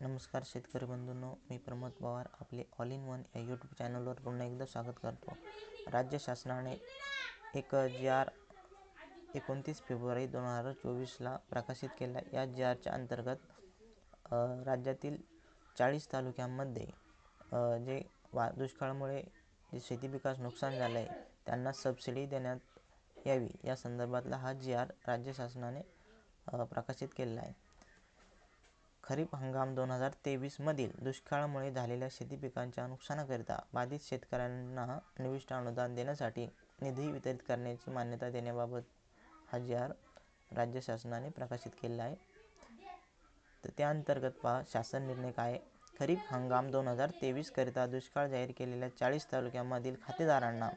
नमस्कार शेतकरी बंधूंनो मी प्रमोद पवार आपले ऑल इन वन या यूट्यूब चॅनलवर पुन्हा एकदा स्वागत करतो. राज्य शासनाने एक जी आर एकोणतीस फेब्रुवारी दोन हजार चोवीसला प्रकाशित केला. या जी आरच्या अंतर्गत राज्यातील चाळीस तालुक्यांमध्ये जे वा दुष्काळामुळे जे शेती पिकास नुकसान झालं आहे त्यांना सबसिडी देण्यात यावी. या संदर्भातला हा जी आर राज्य शासनाने प्रकाशित केलेला आहे. खरीप हंगाम दोन हजार तेवीसमधील दुष्काळामुळे झालेल्या शेती पिकांच्या नुकसानाकरिता बाधित शेतकऱ्यांना निविष्ट अनुदान देण्यासाठी निधी वितरित करण्याची मान्यता देण्याबाबत हा जी आर राज्य शासनाने प्रकाशित केलेला आहे. तर त्या अंतर्गत पहा शासन निर्णय काय खरीप हंगाम दोन हजार तेवीसकरिता दुष्काळ जाहीर केलेल्या चाळीस तालुक्यांमधील खातेदारांना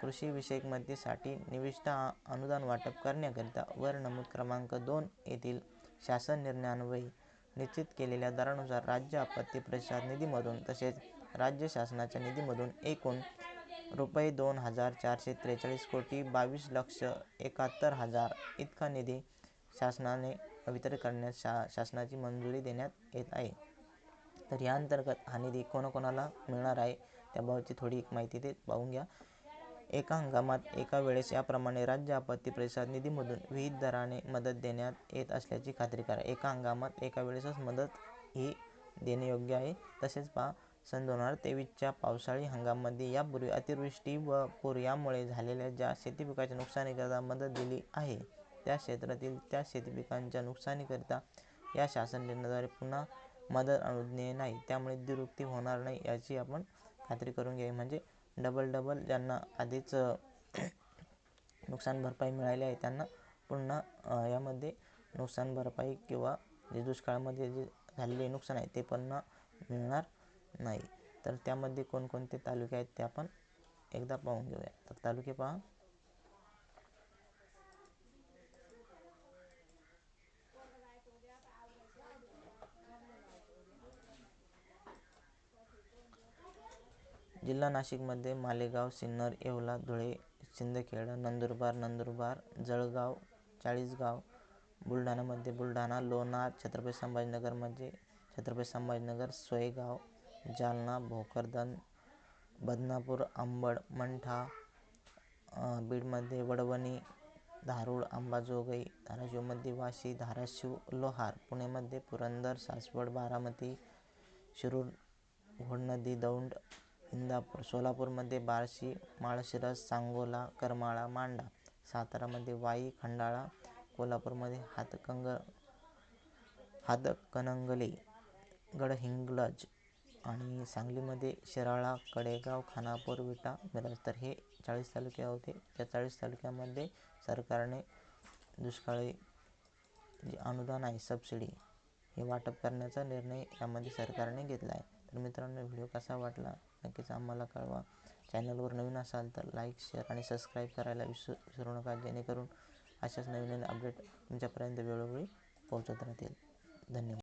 कृषीविषयक मदतीसाठी निविष्ट अनुदान वाटप करण्याकरिता वर नमूद क्रमांक दोन येथील शासन निर्णयान्वये निश्चित केलेल्या दरानुसार राज्य आपत्ती प्रतिसाद निधीमधून तसेच राज्य शासनाच्या निधीमधून एकूण रुपये दोन हजार चारशे त्रेचाळीस कोटी बावीस लक्ष एकाहत्तर हजार इतका निधी शासनाने वितरित करण्यास शा शासनाची मंजुरी देण्यात येत आहे. तर या अंतर्गत हा निधी कोणाकोणाला मिळणार आहे त्याबाबतची थोडी एक माहिती ते पाहून घ्या. एका हंगामात एका वेळेस याप्रमाणे राज्य आपत्ती प्रतिसाद निधीमधून विविध दराने मदत देण्यात येत असल्याची खात्री करा. एका हंगामात एका वेळेसच मदत ही देणे योग्य आहे. तसेच पहा सन दोन हजार तेवीसच्या पावसाळी हंगामामध्ये यापूर्वी अतिवृष्टी व पूर यामुळे झालेल्या ज्या शेती पिकाच्या नुकसानीकरिता मदत दिली आहे त्या क्षेत्रातील त्या शेती पिकांच्या नुकसानीकरिता या शासन निर्णयाद्वारे पुन्हा मदत अनुज्ञेय नाही. त्यामुळे दुरुक्ती होणार नाही याची आपण खात्री करून घ्यावी. म्हणजे डबल डबल ज्यांना आधीच नुकसान भरपाई मिळाली आहे त्यांना पुन्हा यामध्ये नुकसान भरपाई किंवा जे दुष्काळामध्ये जे झालेले नुकसान आहे ते पुन्हा मिळणार नाही. तर त्यामध्ये कोणकोणते तालुके आहेत ते आपण एकदा पाहून घेऊया. तर तालुके पहा. जिल्हा नाशिकमध्ये मालेगाव सिन्नर येवला धुळे सिंदखेड नंदुरबार नंदुरबार जळगाव चाळीसगाव बुलढाणामध्ये बुलढाणा लोणार छत्रपती संभाजीनगरमध्ये छत्रपती संभाजीनगर सोयगाव जालना भोकरदन बदनापूर अंबड मंठा बीडमध्ये वडवणी धारूळ अंबाजोगाई धाराशिवमध्ये वाशी धाराशिव लोहार पुणेमध्ये पुरंदर सासवड बारामती शिरूर घोडनदी दौंड इंदापूर सोलापूरमध्ये बार्शी माळशिरस सांगोला करमाळा मांडा सातारामध्ये वाई खंडाळा कोल्हापूरमध्ये हातकंग हातकणंगले गडहिंग्लज आणि सांगलीमध्ये शिराळा कडेगाव खानापूर विटा मिरज. तर हे चाळीस तालुके होते. त्या चाळीस तालुक्यामध्ये सरकारने दुष्काळी जे अनुदान आहे सबसिडी हे वाटप करण्याचा निर्णय यामध्ये सरकारने घेतला आहे. तर मित्रांनो व्हिडिओ कसा वाटला नक्कीच आम्हाला कळवा. चॅनलवर नवीन असाल तर लाईक शेअर आणि सबस्क्राईब करायला विसरू विसरू नका. जेणेकरून अशाच नवीन नवीन अपडेट तुमच्यापर्यंत वेळोवेळी पोहोचत राहतील. धन्यवाद.